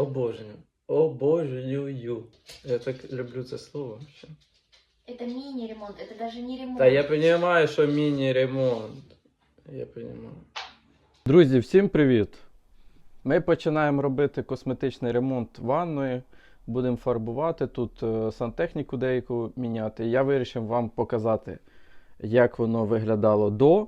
Обожнюю. Обожнюю. Я так люблю це слово. ще. Это мини-ремонт, это даже не ремонт. Та я розумію, що міні-ремонт. Я розумію. Друзі, всім привіт! Ми починаємо робити косметичний ремонт ванної. Будемо фарбувати тут е, сантехніку деяку міняти. Я вирішив вам показати, як воно виглядало до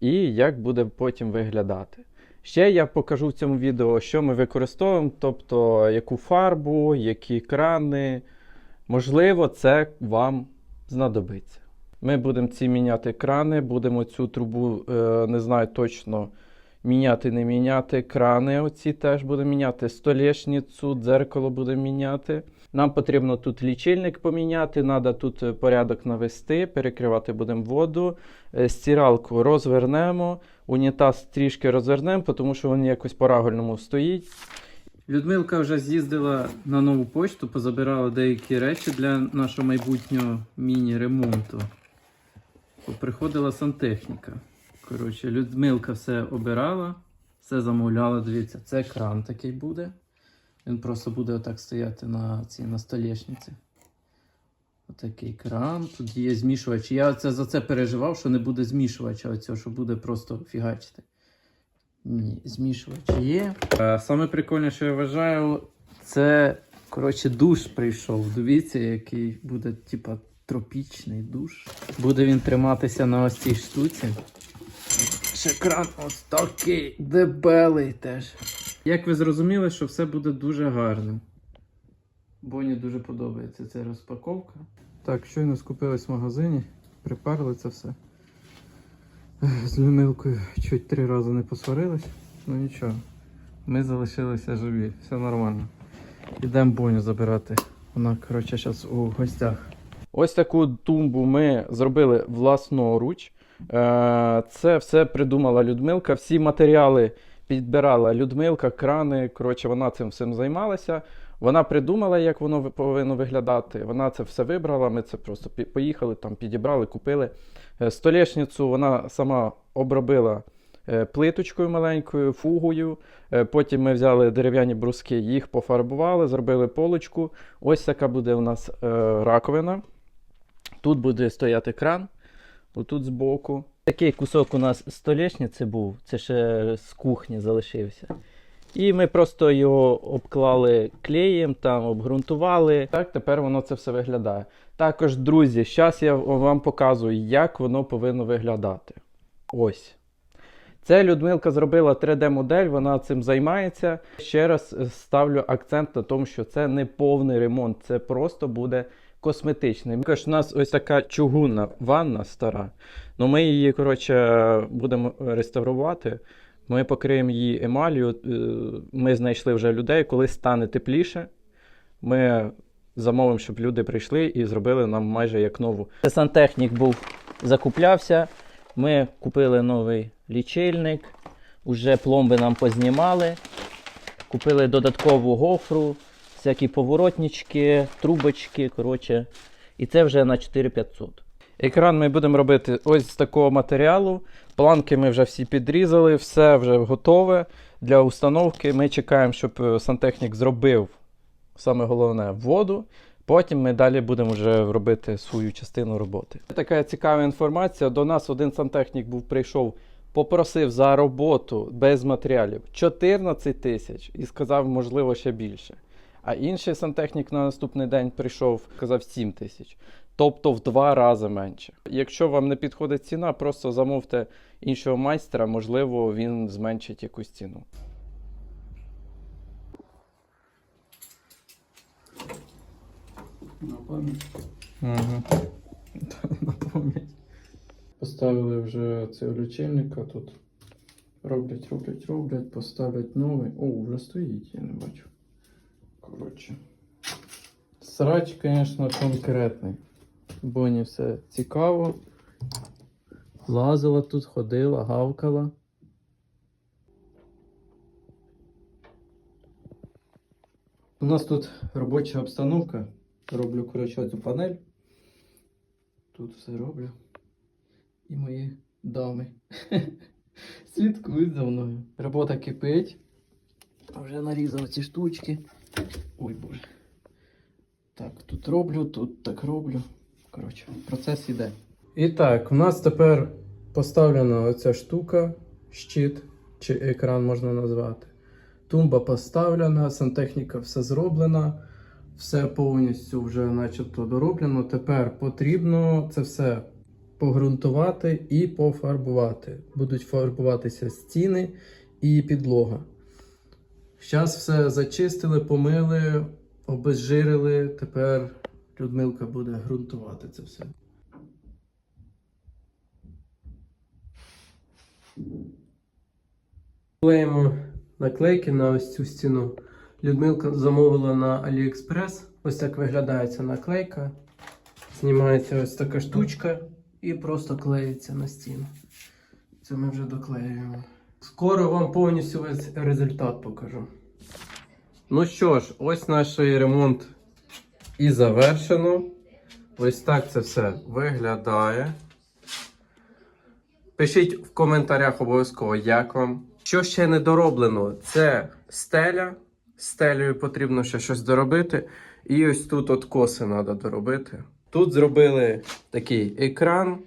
і як буде потім виглядати. Ще я покажу в цьому відео, що ми використовуємо, тобто яку фарбу, які крани. Можливо, це вам знадобиться. Ми будемо ці міняти крани, будемо цю трубу, е, не знаю точно, міняти, не міняти. Крани оці теж будемо міняти. Столешницю, дзеркало будемо міняти. Нам потрібно тут лічильник поміняти, треба тут е, порядок навести, перекривати будемо воду. Е, Стиралку розвернемо, унітаз трішки розвернемо, тому що він якось по-рагульному стоїть. Людмилка вже з'їздила на нову почту, позабирала деякі речі для нашого майбутнього міні-ремонту. Приходила сантехніка. Коротше, Людмилка все обирала, все замовляла. Дивіться, це кран такий буде. Він просто буде отак стояти на цій на столешниці. Отакий кран. Тут є змішувач. Я це, за це переживав, що не буде змішувача, оцього, що буде просто фігачити. Ні, змішувач є. Е, Саме прикольне, що я вважаю, це коротше душ прийшов. Дивіться, який буде, типа, тропічний душ. Буде він триматися на ось цій штуці. Ще кран ось такий дебелий теж. Як ви зрозуміли, що все буде дуже гарним. Боні дуже подобається ця розпаковка. Так, щойно скупились в магазині, приперли це все. З Людмилкою чуть три рази не посварились, ну нічого. Ми залишилися живі, все нормально. Ідемо Боню забирати. Вона, коротше, зараз у гостях. Ось таку тумбу ми зробили власноруч. Е, Це все придумала Людмилка. Всі матеріали підбирала Людмилка, крани. Коротше, вона цим всім займалася. Вона придумала, як воно повинно виглядати. Вона це все вибрала. Ми це просто поїхали, там підібрали, купили. Е, Столешницю вона сама обробила е, плиточкою маленькою, фугою. Е, Потім ми взяли дерев'яні бруски, їх пофарбували, зробили полочку. Ось така буде у нас раковина. Тут буде стояти кран, отут збоку. Такий кусок у нас столешниці був, це ще з кухні залишився. І ми просто його обклали клеєм, там обґрунтували. Так, тепер воно це все виглядає. Також, друзі, зараз я вам показую, як воно повинно виглядати. Ось. Це Людмилка зробила 3D-модель, вона цим займається. Ще раз ставлю акцент на тому, що це не повний ремонт, це просто буде косметичний. Також у нас ось така чугунна ванна стара. Ну, ми її, коротше, будемо реставрувати. Ми покриємо її емалью. Е, Ми знайшли вже людей, коли стане тепліше. Ми замовимо, щоб люди прийшли і зробили нам майже як нову. Сантехнік був закуплявся. Ми купили новий лічильник, уже пломби нам познімали. Купили додаткову гофру, всякі поворотнички, трубочки. коротше. І це вже на 4500. Екран ми будемо робити ось з такого матеріалу. Планки ми вже всі підрізали, все вже готове для установки. Ми чекаємо, щоб е, сантехнік зробив саме головне воду. Потім ми далі будемо вже робити свою частину роботи. Така цікава інформація. До нас один сантехнік був прийшов, попросив за роботу без матеріалів 14 тисяч і сказав, можливо, ще більше. А інший сантехнік на наступний день прийшов, сказав 7 тисяч. Тобто в два рази менше. Якщо вам не підходить ціна, просто замовте іншого майстра, можливо, він зменшить якусь ціну. На пам'ять. Угу. На пам'ять. Поставили вже цей лічильника тут. Роблять, роблять, роблять, поставлять новий. О, вже стоїть, я не бачу. Коротше. Срач, звісно, конкретний. Боні все цікаво. Лазила тут, ходила, гавкала. У нас тут робоча обстановка. Роблю, коротше, цю панель. Тут все роблю. І мої дами слідкують за мною. Робота кипить. Вже нарізав ці штучки. Ой боже. Так, тут роблю, тут так роблю. Коротше, процес іде. І так, у нас тепер поставлена оця штука, щит чи екран можна назвати. Тумба поставлена, сантехніка все зроблена, все повністю вже начебто дороблено. Тепер потрібно це все погрунтувати і пофарбувати. Будуть фарбуватися стіни і підлога. Зараз все зачистили, помили, обезжирили. Тепер Людмилка буде ґрунтувати це все. Клеїмо наклейки на ось цю стіну. Людмилка замовила на AliExpress. Ось так виглядає ця наклейка. Знімається ось така штучка і просто клеїться на стіну. Це ми вже доклеюємо. Скоро вам повністю весь результат покажу. Ну що ж, ось наш ремонт і завершено. Ось так це все виглядає. Пишіть в коментарях обов'язково, як вам. Що ще не дороблено, це стеля. Стелею потрібно ще щось доробити. І ось тут от коси треба доробити. Тут зробили такий екран.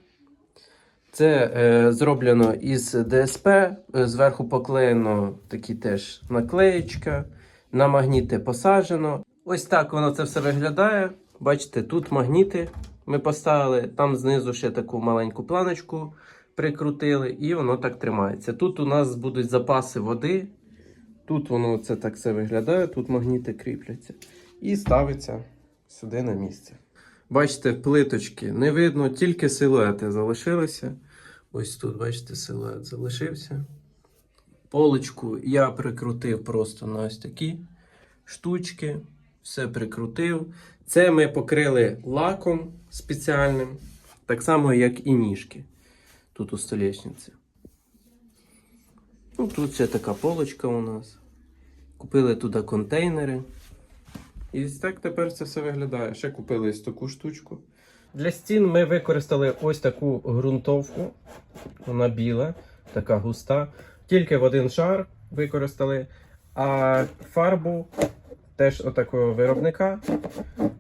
Це е, зроблено із ДСП. е, Зверху поклеєно такі теж наклеєчка. На магніти посаджено. Ось так воно це все виглядає. Бачите, тут магніти ми поставили, там знизу ще таку маленьку планочку прикрутили, і воно так тримається. Тут у нас будуть запаси води. Тут воно це так все виглядає, тут магніти кріпляться. І ставиться сюди на місце. Бачите, плиточки не видно, тільки силуети залишилися. Ось тут, бачите, силует залишився. Полочку я прикрутив просто на ось такі штучки. Все прикрутив. Це ми покрили лаком спеціальним, так само, як і ніжки. Тут у столешниці. Ну, тут ще така полочка у нас. Купили туди контейнери. І так тепер це все виглядає. Ще купили ось таку штучку. Для стін ми використали ось таку ґрунтовку. Вона біла, така густа. Тільки в один шар використали. А фарбу теж отакого виробника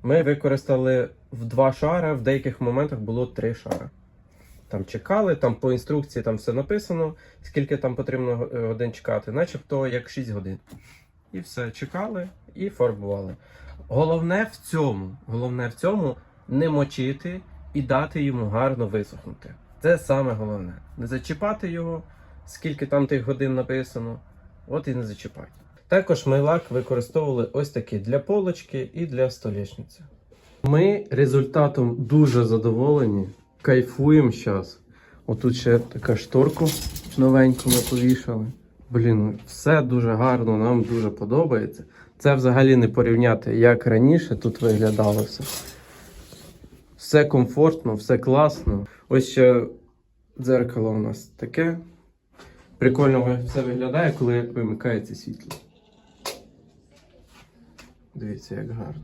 ми використали в два шари. В деяких моментах було три шари. Там чекали, там по інструкції там все написано, скільки там потрібно е, годин чекати, начебто як 6 годин. І все, чекали і фарбували. Головне в цьому, головне в цьому не мочити і дати йому гарно висохнути. Це саме головне. Не зачіпати його, скільки там тих годин написано, от і не зачіпати. Також ми лак використовували ось такий для полочки і для столішниці. Ми результатом дуже задоволені. Кайфуємо зараз. Отут ще така шторку новеньку ми повішали. Блін, все дуже гарно, нам дуже подобається. Це взагалі не порівняти, як раніше тут виглядало все. Все комфортно, все класно. Ось ще дзеркало у нас таке. Прикольно все виглядає, коли вимикається світло. Дивіться, як гарно.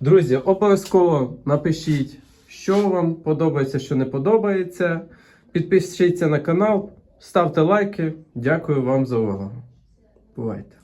Друзі, обов'язково напишіть, що вам подобається, що не подобається. Підпишіться на канал, ставте лайки. Дякую вам за увагу. Бувайте!